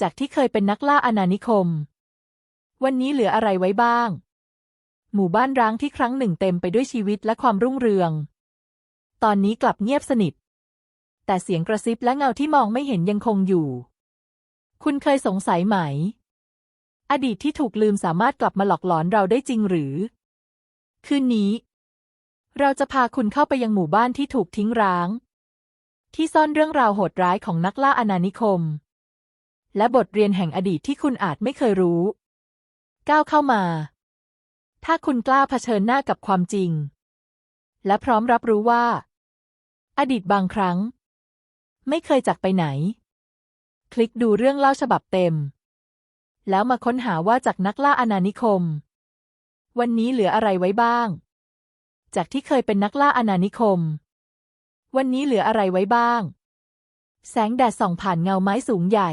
จากที่เคยเป็นนักล่าอาณานิคม วันนี้เหลืออะไรไว้บ้าง หมู่บ้านร้างที่ครั้งหนึ่งเต็มไปด้วยชีวิตและความรุ่งเรือง ตอนนี้กลับเงียบสนิท แต่เสียงกระซิบและเงาที่มองไม่เห็นยังคงอยู่ คุณเคยสงสัยไหม อดีตที่ถูกลืมสามารถกลับมาหลอกหลอนเราได้จริงหรือ คืนนี้ เราจะพาคุณเข้าไปยังหมู่บ้านที่ถูกทิ้งร้าง ที่ซ่อนเรื่องราวโหดร้ายของนักล่าอาณานิคม และบทเรียนแห่งอดีตที่คุณอาจไม่เคยรู้ ก้าวเข้ามา ถ้าคุณกล้าเผชิญหน้ากับความจริง และพร้อมรับรู้ว่า อดีตบางครั้ง ไม่เคยจากไปไหน คลิกดูเรื่องเล่าฉบับเต็ม แล้วมาค้นหาว่าจากนักล่าอาณานิคม วันนี้เหลืออะไรไว้บ้าง จากที่เคยเป็นนักล่าอาณานิคม วันนี้เหลืออะไรไว้บ้าง แสงแดดส่องผ่านเงาไม้สูงใหญ่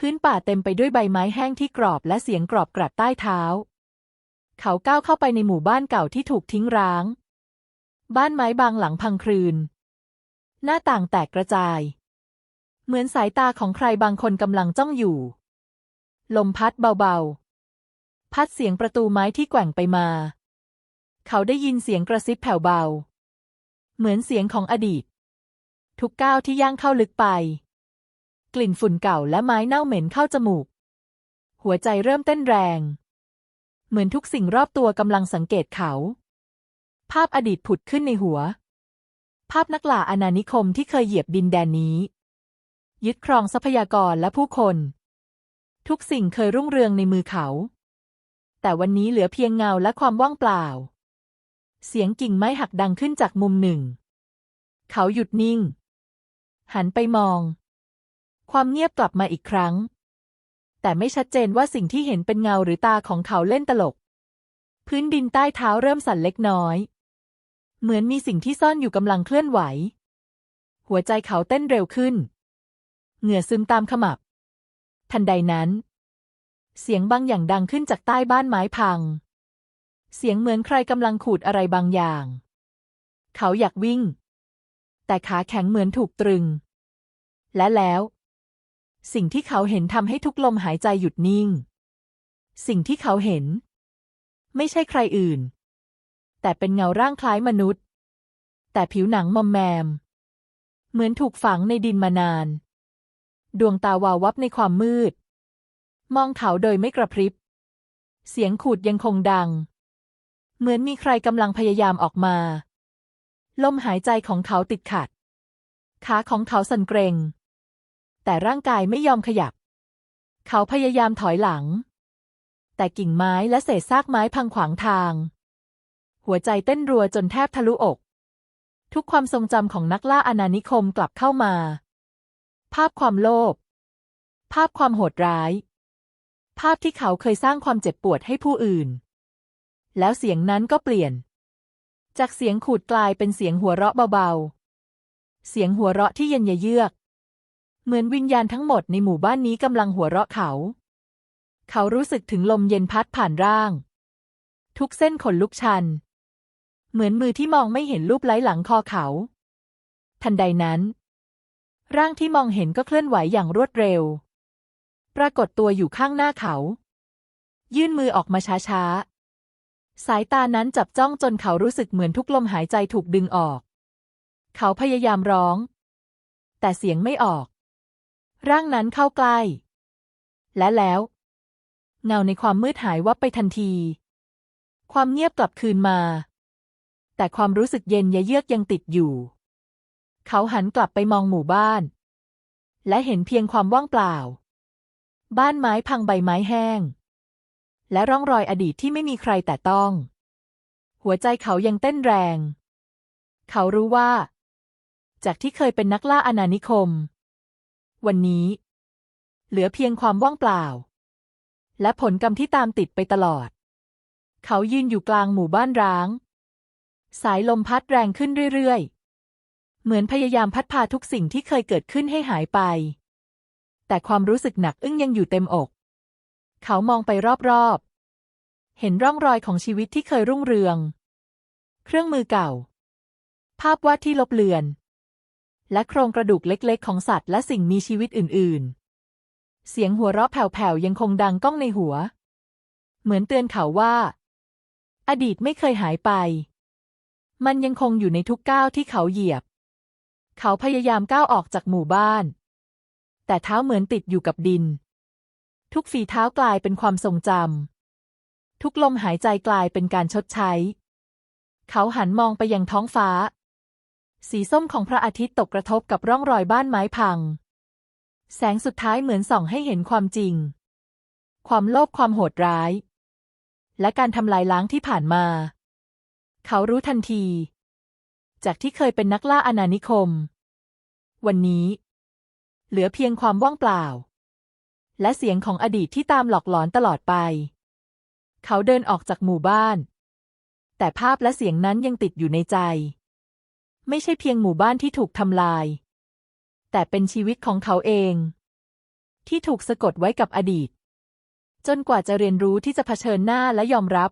พื้นป่าเต็มไปด้วยใบไม้แห้งที่กรอบและเสียงกรอบกรัดใต้เท้า เขาก้าวเข้าไปในหมู่บ้านเก่าที่ถูกทิ้งร้าง บ้านไม้บางหลังพังคลืน หน้าต่างแตกกระจาย เหมือนสายตาของใครบางคนกำลังจ้องอยู่ ลมพัดเบาๆ พัดเสียงประตูไม้ที่แกว่งไปมา เขาได้ยินเสียงกระซิบแผ่วเบา เหมือนเสียงของอดีต ทุกก้าวที่ย่างเข้าลึกไป กลิ่นฝุ่นเก่าและไม้เน่าเหม็นเข้าจมูก หัวใจเริ่มเต้นแรง เหมือนทุกสิ่งรอบตัวกำลังสังเกตเขา ภาพอดีตผุดขึ้นในหัว ภาพนักล่าอาณานิคมที่เคยเหยียบดินแดนนี้ ยึดครองทรัพยากรและผู้คน ทุกสิ่งเคยรุ่งเรืองในมือเขา แต่วันนี้เหลือเพียงเงาและความว่างเปล่า เสียงกิ่งไม้หักดังขึ้นจากมุมหนึ่ง เขาหยุดนิ่งหันไปมอง ความเงียบกลับมาอีกครั้ง แต่ไม่ชัดเจนว่าสิ่งที่เห็นเป็นเงาหรือตาของเขาเล่นตลก พื้นดินใต้เท้าเริ่มสั่นเล็กน้อย เหมือนมีสิ่งที่ซ่อนอยู่กำลังเคลื่อนไหว หัวใจเขาเต้นเร็วขึ้น เหงื่อซึมตามขมับ ทันใดนั้น เสียงบางอย่างดังขึ้นจากใต้บ้านไม้พัง เสียงเหมือนใครกำลังขูดอะไรบางอย่าง เขาอยากวิ่ง แต่ขาแข็งเหมือนถูกตรึง และแล้ว สิ่งที่เขาเห็นทำให้ทุกลมหายใจหยุดนิ่ง สิ่งที่เขาเห็น ไม่ใช่ใครอื่น แต่เป็นเงาร่างคล้ายมนุษย์ แต่ผิวหนังมอมแมม เหมือนถูกฝังในดินมานาน ดวงตาวาววับในความมืด มองเขาโดยไม่กระพริบ เสียงขูดยังคงดัง เหมือนมีใครกำลังพยายามออกมา ลมหายใจของเขาติดขัด ขาของเขาสั่นเกรง แต่ร่างกายไม่ยอมขยับ เขาพยายามถอยหลัง แต่กิ่งไม้และเศษซากไม้พังขวางทาง หัวใจเต้นรัวจนแทบทะลุอก ทุกความทรงจำของนักล่าอาณานิคมกลับเข้ามา ภาพความโลภ ภาพความโหดร้าย ภาพที่เขาเคยสร้างความเจ็บปวดให้ผู้อื่น แล้วเสียงนั้นก็เปลี่ยน จากเสียงขูดกลายเป็นเสียงหัวเราะเบาๆ เสียงหัวเราะที่เย็นเยือก เหมือนวิญญาณทั้งหมดในหมู่บ้านนี้กำลังหัวเราะเขา เขารู้สึกถึงลมเย็นพัดผ่านร่าง ทุกเส้นขนลุกชัน เหมือนมือที่มองไม่เห็นรูปไล้หลังคอเขา ทันใดนั้น ร่างที่มองเห็นก็เคลื่อนไหวอย่างรวดเร็ว ปรากฏตัวอยู่ข้างหน้าเขา ยื่นมือออกมาช้าๆ สายตานั้นจับจ้องจนเขารู้สึกเหมือนทุกลมหายใจถูกดึงออก เขาพยายามร้อง แต่เสียงไม่ออก ร่างนั้นเข้าใกล้ และแล้ว เงาในความมืดหายวับไปทันที ความเงียบกลับคืนมา แต่ความรู้สึกเย็นยะเยือกยังติดอยู่ เขาหันกลับไปมองหมู่บ้าน และเห็นเพียงความว่างเปล่า บ้านไม้พังใบไม้แห้ง และร่องรอยอดีตที่ไม่มีใครแต่ต้อง หัวใจเขายังเต้นแรง เขารู้ว่า จากที่เคยเป็นนักล่าอาณานิคม วันนี้ เหลือเพียงความว่างเปล่า และผลกรรมที่ตามติดไปตลอด เขายืนอยู่กลางหมู่บ้านร้าง สายลมพัดแรงขึ้นเรื่อยๆ เหมือนพยายามพัดพาทุกสิ่งที่เคยเกิดขึ้นให้หายไป แต่ความรู้สึกหนักอึ้งยังอยู่เต็มอก เขามองไปรอบๆ เห็นร่องรอยของชีวิตที่เคยรุ่งเรือง เครื่องมือเก่า ภาพวาดที่ลบเลือน และโครงกระดูกเล็กๆ ของสัตว์และสิ่งมีชีวิตอื่นๆ เสียงหัวเราะแผ่วๆ ยังคงดังก้องในหัว เหมือนเตือนเขาว่า อดีตไม่เคยหายไป มันยังคงอยู่ในทุกก้าวที่เขาเหยียบ เขาพยายามก้าวออกจากหมู่บ้าน แต่เท้าเหมือนติดอยู่กับดิน ทุกฝีเท้ากลายเป็นความทรงจำ ทุกลมหายใจกลายเป็นการชดใช้ เขาหันมองไปยังท้องฟ้า สีส้มของพระอาทิตย์ตกกระทบกับร่องรอยบ้านไม้พัง แสงสุดท้ายเหมือนส่องให้เห็นความจริง ความโลภความโหดร้าย และการทำลายล้างที่ผ่านมา เขารู้ทันที จากที่เคยเป็นนักล่าอาณานิคม วันนี้ เหลือเพียงความว่างเปล่า และเสียงของอดีตที่ตามหลอกหลอนตลอดไป เขาเดินออกจากหมู่บ้าน แต่ภาพและเสียงนั้นยังติดอยู่ในใจ ไม่ใช่เพียงหมู่บ้านที่ถูกทำลาย แต่เป็นชีวิตของเขาเอง ที่ถูกสะกดไว้กับอดีต จนกว่าจะเรียนรู้ที่จะเผชิญหน้าและยอมรับ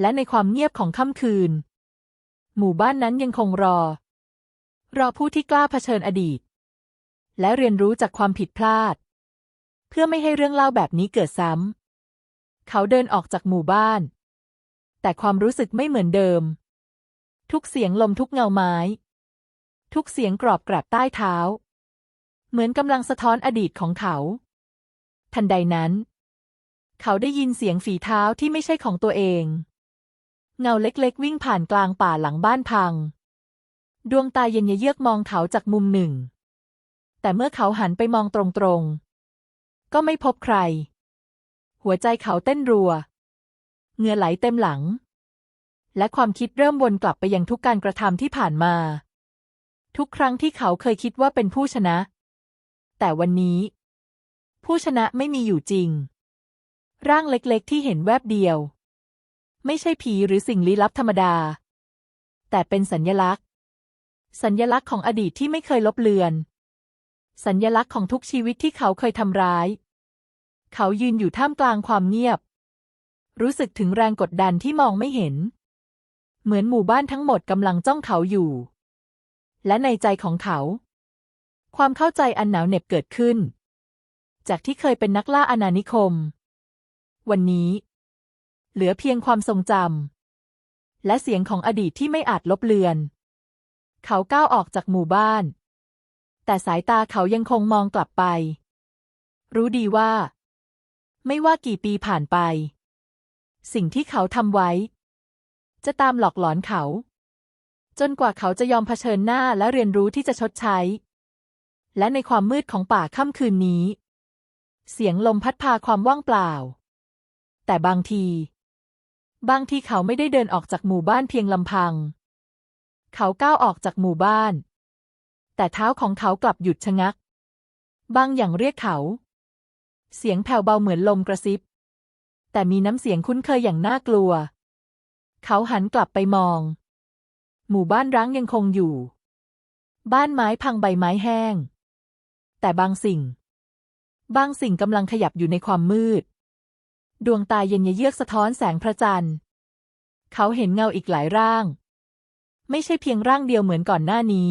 และในความเงียบของค่ำคืน หมู่บ้านนั้นยังคงรอ รอผู้ที่กล้าเผชิญอดีต และเรียนรู้จากความผิดพลาด เพื่อไม่ให้เรื่องเล่าแบบนี้เกิดซ้ำเขาเดินออกจากหมู่บ้าน แต่ความรู้สึกไม่เหมือนเดิม ทุกเสียงลมทุกเงาไม้ ทุกเสียงกรอบกราบใต้เท้า เหมือนกำลังสะท้อนอดีตของเขา ทันใดนั้น เขาได้ยินเสียงฝีเท้าที่ไม่ใช่ของตัวเอง เงาเล็กๆ วิ่งผ่านกลางป่าหลังบ้านพัง ดวงตาเย็นเยือกมองเขาจากมุมหนึ่ง แต่เมื่อเขาหันไปมองตรงๆ ก็ไม่พบใคร หัวใจเขาเต้นรัว เหงื่อไหลเต็มหลัง และความคิดเริ่มวนกลับไปยังทุกการกระทำที่ผ่านมา ทุกครั้งที่เขาเคยคิดว่าเป็นผู้ชนะ แต่วันนี้ ผู้ชนะไม่มีอยู่จริง ร่างเล็กๆที่เห็นแวบเดียว ไม่ใช่ผีหรือสิ่งลี้ลับธรรมดา แต่เป็นสัญญลักษณ์ สัญญลักษณ์ของอดีตที่ไม่เคยลบเลือน สัญญลักษณ์ของทุกชีวิตที่เขาเคยทำร้าย เขายืนอยู่ท่ามกลางความเงียบ รู้สึกถึงแรงกดดันที่มองไม่เห็น เหมือนหมู่บ้านทั้งหมดกำลังจ้องเขาอยู่ และในใจของเขา ความเข้าใจอันหนาวเหน็บเกิดขึ้น จากที่เคยเป็นนักล่าอาณานิคม วันนี้ เหลือเพียงความทรงจำและเสียงของอดีตที่ไม่อาจลบเลือน เขาก้าวออกจากหมู่บ้าน แต่สายตาเขายังคงมองกลับไป รู้ดีว่า ไม่ว่ากี่ปีผ่านไป สิ่งที่เขาทำไว้ จะตามหลอกหลอนเขา จนกว่าเขาจะยอมเผชิญหน้าและเรียนรู้ที่จะชดใช้ และในความมืดของป่าค่ำคืนนี้ เสียงลมพัดพาความว่างเปล่า แต่บางที บางทีเขาไม่ได้เดินออกจากหมู่บ้านเพียงลำพัง เขาก้าวออกจากหมู่บ้าน แต่เท้าของเขากลับหยุดชะงัก บางอย่างเรียกเขา เสียงแผ่วเบาเหมือนลมกระซิบแต่มีน้ำเสียงคุ้นเคยอย่างน่ากลัว เขาหันกลับไปมอง หมู่บ้านร้างยังคงอยู่ บ้านไม้พังใบไม้แห้ง แต่บางสิ่ง บางสิ่งกำลังขยับอยู่ในความมืด ดวงตาเย็นเยือกสะท้อนแสงพระจันทร์ เขาเห็นเงาอีกหลายร่าง ไม่ใช่เพียงร่างเดียวเหมือนก่อนหน้านี้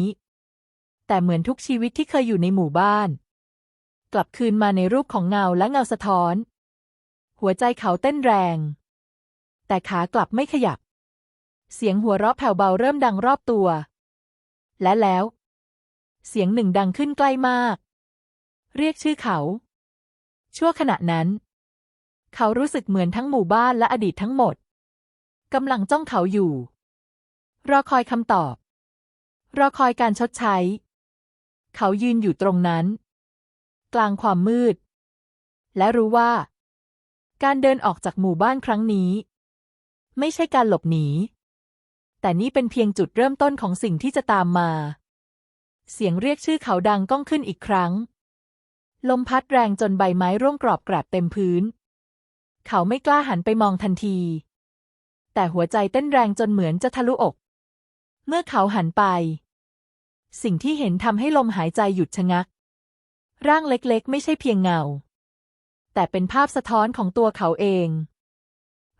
แต่เหมือนทุกชีวิตที่เคยอยู่ในหมู่บ้าน กลับคืนมาในรูปของเงาและเงาสะท้อน หัวใจเขาเต้นแรงแต่ขากลับไม่ขยับ เสียงหัวเราะแผ่วเบาเริ่มดังรอบตัว และแล้ว เสียงหนึ่งดังขึ้นใกล้มาก เรียกชื่อเขา ชั่วขณะนั้น เขารู้สึกเหมือนทั้งหมู่บ้านและอดีตทั้งหมดกำลังจ้องเขาอยู่ รอคอยคำตอบ รอคอยการชดใช้ เขายืนอยู่ตรงนั้น กลางความมืด และรู้ว่า การเดินออกจากหมู่บ้านครั้งนี้ ไม่ใช่การหลบหนี แต่นี่เป็นเพียงจุดเริ่มต้นของสิ่งที่จะตามมา เสียงเรียกชื่อเขาดังก้องขึ้นอีกครั้ง ลมพัดแรงจนใบไม้ร่วงกรอบกราบเต็มพื้น เขาไม่กล้าหันไปมองทันที แต่หัวใจเต้นแรงจนเหมือนจะทะลุอก เมื่อเขาหันไป สิ่งที่เห็นทำให้ลมหายใจหยุดชะงัก ร่างเล็กๆ ไม่ใช่เพียงเงา แต่เป็นภาพสะท้อนของตัวเขาเอง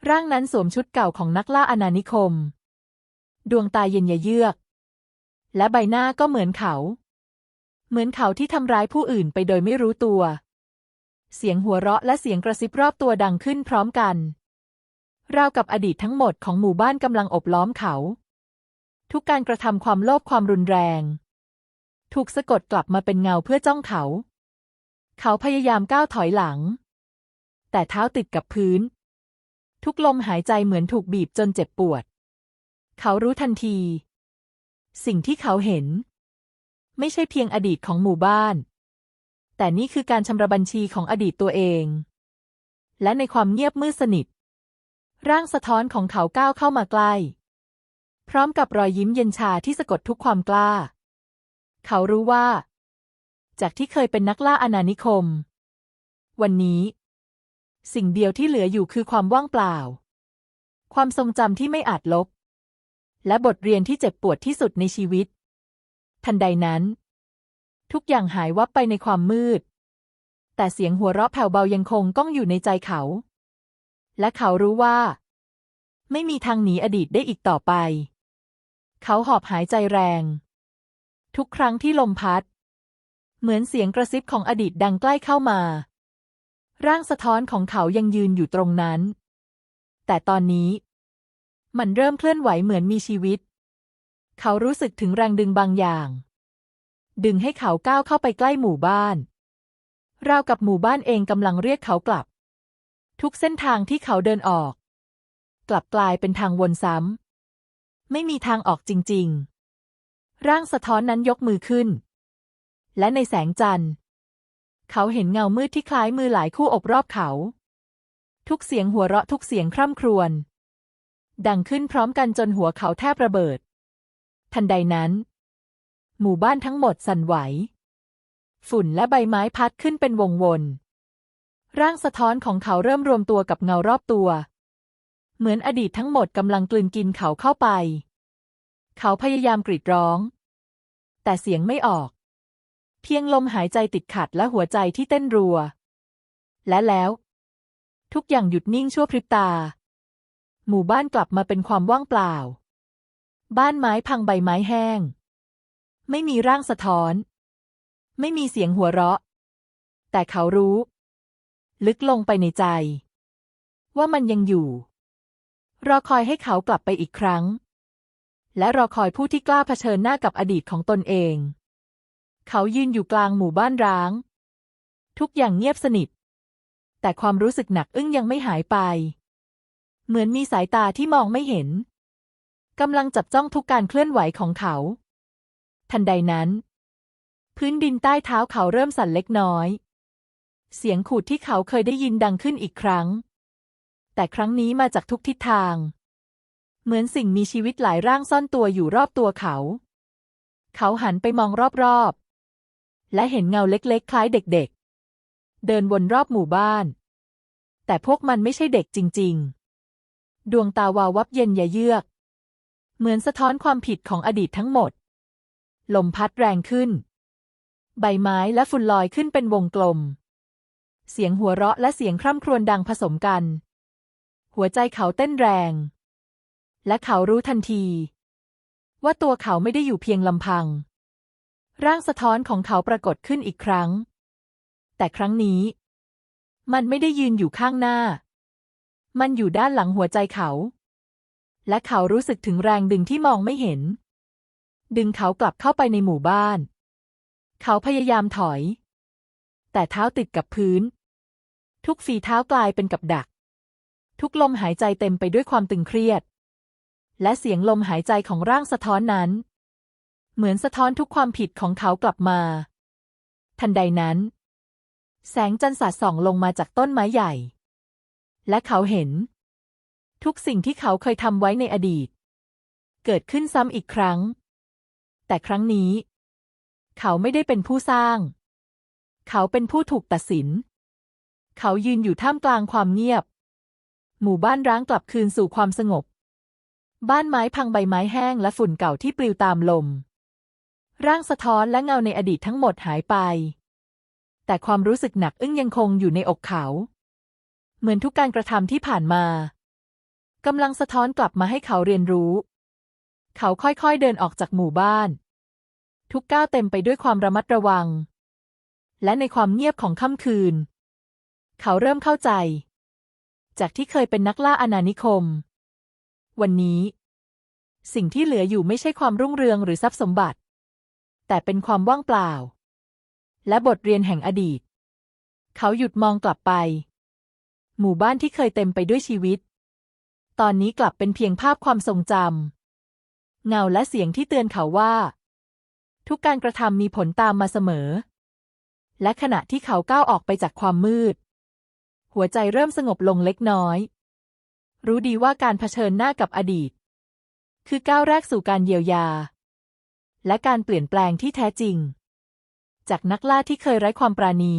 ร่างนั้นสวมชุดเก่าของนักล่าอาณานิคม ดวงตาเย็นเยือก และใบหน้าก็เหมือนเขา เหมือนเขาที่ทำร้ายผู้อื่นไปโดยไม่รู้ตัว เสียงหัวเราะและเสียงกระซิบรอบตัวดังขึ้นพร้อมกัน ราวกับอดีตทั้งหมดของหมู่บ้านกำลังอบล้อมเขา ทุกการกระทำความโลภความรุนแรง ถูกสะกดกลับมาเป็นเงาเพื่อจ้องเขา เขาพยายามก้าวถอยหลัง แต่เท้าติดกับพื้น ทุกลมหายใจเหมือนถูกบีบจนเจ็บปวด เขารู้ทันที สิ่งที่เขาเห็น ไม่ใช่เพียงอดีตของหมู่บ้าน แต่นี่คือการชำระบัญชีของอดีตตัวเอง และในความเงียบมืดสนิท ร่างสะท้อนของเขาก้าวเข้ามาใกล้ พร้อมกับรอยยิ้มเย็นชาที่สะกดทุกความกล้า เขารู้ว่า จากที่เคยเป็นนักล่าอาณานิคม วันนี้ สิ่งเดียวที่เหลืออยู่คือความว่างเปล่า ความทรงจำที่ไม่อาจลบ และบทเรียนที่เจ็บปวดที่สุดในชีวิต ทันใดนั้น ทุกอย่างหายวับไปในความมืด แต่เสียงหัวเราะแผ่วเบายังคงก้องอยู่ในใจเขา และเขารู้ว่า ไม่มีทางหนีอดีตได้อีกต่อไป เขาหอบหายใจแรง ทุกครั้งที่ลมพัด เหมือนเสียงกระซิบของอดีตดังใกล้เข้ามา ร่างสะท้อนของเขายังยืนอยู่ตรงนั้น แต่ตอนนี้ มันเริ่มเคลื่อนไหวเหมือนมีชีวิต เขารู้สึกถึงแรงดึงบางอย่าง ดึงให้เขาก้าวเข้าไปใกล้หมู่บ้าน ราวกับหมู่บ้านเองกำลังเรียกเขากลับ ทุกเส้นทางที่เขาเดินออก กลับกลายเป็นทางวนซ้ำ ไม่มีทางออกจริง ๆ ร่างสะท้อนนั้นยกมือขึ้น และในแสงจันทร์ เขาเห็นเงามืดที่คล้ายมือหลายคู่อบรอบเขา ทุกเสียงหัวเราะทุกเสียงคร่ำครวญ ดังขึ้นพร้อมกันจนหัวเขาแทบระเบิด ทันใดนั้น หมู่บ้านทั้งหมดสั่นไหว ฝุ่นและใบไม้พัดขึ้นเป็นวงวนร่างสะท้อนของเขาเริ่มรวมตัวกับเงารอบตัว เหมือนอดีตทั้งหมดกำลังกลืนกินเขาเข้าไป เขาพยายามกรีดร้อง แต่เสียงไม่ออก เพียงลมหายใจติดขัดและหัวใจที่เต้นรัว และแล้ว ทุกอย่างหยุดนิ่งชั่วพริบตา หมู่บ้านกลับมาเป็นความว่างเปล่า บ้านไม้พังใบไม้แห้ง ไม่มีร่างสะท้อน ไม่มีเสียงหัวเราะ แต่เขารู้ ลึกลงไปในใจ ว่ามันยังอยู่ รอคอยให้เขากลับไปอีกครั้ง และรอคอยผู้ที่กล้าเผชิญหน้ากับอดีตของตนเอง เขายืนอยู่กลางหมู่บ้านร้าง ทุกอย่างเงียบสนิท แต่ความรู้สึกหนักอึ้งยังไม่หายไป เหมือนมีสายตาที่มองไม่เห็นกำลังจับจ้องทุกการเคลื่อนไหวของเขา ทันใดนั้น พื้นดินใต้เท้าเขาเริ่มสั่นเล็กน้อย เสียงขูดที่เขาเคยได้ยินดังขึ้นอีกครั้ง แต่ครั้งนี้มาจากทุกทิศทาง เหมือนสิ่งมีชีวิตหลายร่างซ่อนตัวอยู่รอบตัวเขา เขาหันไปมองรอบๆ และเห็นเงาเล็กๆ คล้ายเด็กๆ เดินวนรอบหมู่บ้าน แต่พวกมันไม่ใช่เด็กจริง ๆ ดวงตาวาววับเย็นยะเยือก เหมือนสะท้อนความผิดของอดีตทั้งหมด ลมพัดแรงขึ้น ใบไม้และฝุ่นลอยขึ้นเป็นวงกลม เสียงหัวเราะและเสียงคร่ำครวญดังผสมกัน หัวใจเขาเต้นแรง และเขารู้ทันที ว่าตัวเขาไม่ได้อยู่เพียงลำพัง ร่างสะท้อนของเขาปรากฏขึ้นอีกครั้ง แต่ครั้งนี้ มันไม่ได้ยืนอยู่ข้างหน้า มันอยู่ด้านหลังหัวใจเขา และเขารู้สึกถึงแรงดึงที่มองไม่เห็น ดึงเขากลับเข้าไปในหมู่บ้าน เขาพยายามถอย แต่เท้าติดกับพื้น ทุกฝีเท้ากลายเป็นกับดัก ทุกลมหายใจเต็มไปด้วยความตึงเครียด และเสียงลมหายใจของร่างสะท้อนนั้น เหมือนสะท้อนทุกความผิดของเขากลับมา ทันใดนั้น แสงจันทร์สาดส่องลงมาจากต้นไม้ใหญ่ และเขาเห็น ทุกสิ่งที่เขาเคยทำไว้ในอดีต เกิดขึ้นซ้ำอีกครั้ง แต่ครั้งนี้ เขาไม่ได้เป็นผู้สร้าง เขาเป็นผู้ถูกตัดสิน เขายืนอยู่ท่ามกลางความเงียบ หมู่บ้านร้างกลับคืนสู่ความสงบ บ้านไม้พังใบไม้แห้งและฝุ่นเก่าที่ปลิวตามลม ร่างสะท้อนและเงาในอดีตทั้งหมดหายไป แต่ความรู้สึกหนักอึ้งยังคงอยู่ในอกเขา เหมือนทุกการกระทำที่ผ่านมากำลังสะท้อนกลับมาให้เขาเรียนรู้ เขาค่อยๆเดินออกจากหมู่บ้าน ทุกก้าวเต็มไปด้วยความระมัดระวัง และในความเงียบของค่ำคืน เขาเริ่มเข้าใจ จากที่เคยเป็นนักล่าอาณานิคม วันนี้ สิ่งที่เหลืออยู่ไม่ใช่ความรุ่งเรืองหรือทรัพย์สมบัติ แต่เป็นความว่างเปล่า และบทเรียนแห่งอดีต เขาหยุดมองกลับไป หมู่บ้านที่เคยเต็มไปด้วยชีวิต ตอนนี้กลับเป็นเพียงภาพความทรงจำเงาและเสียงที่เตือนเขาว่า ทุกการกระทำมีผลตามมาเสมอ และขณะที่เขาก้าวออกไปจากความมืด หัวใจเริ่มสงบลงเล็กน้อย รู้ดีว่าการเผชิญหน้ากับอดีต คือก้าวแรกสู่การเยียวยา และการเปลี่ยนแปลงที่แท้จริง จากนักล่าที่เคยไร้ความปราณี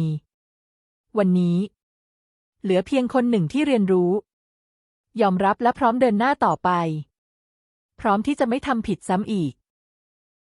วันนี้ เหลือเพียงคนหนึ่งที่เรียนรู้ ยอมรับและพร้อมเดินหน้าต่อไป พร้อมที่จะไม่ทำผิดซ้ำอีก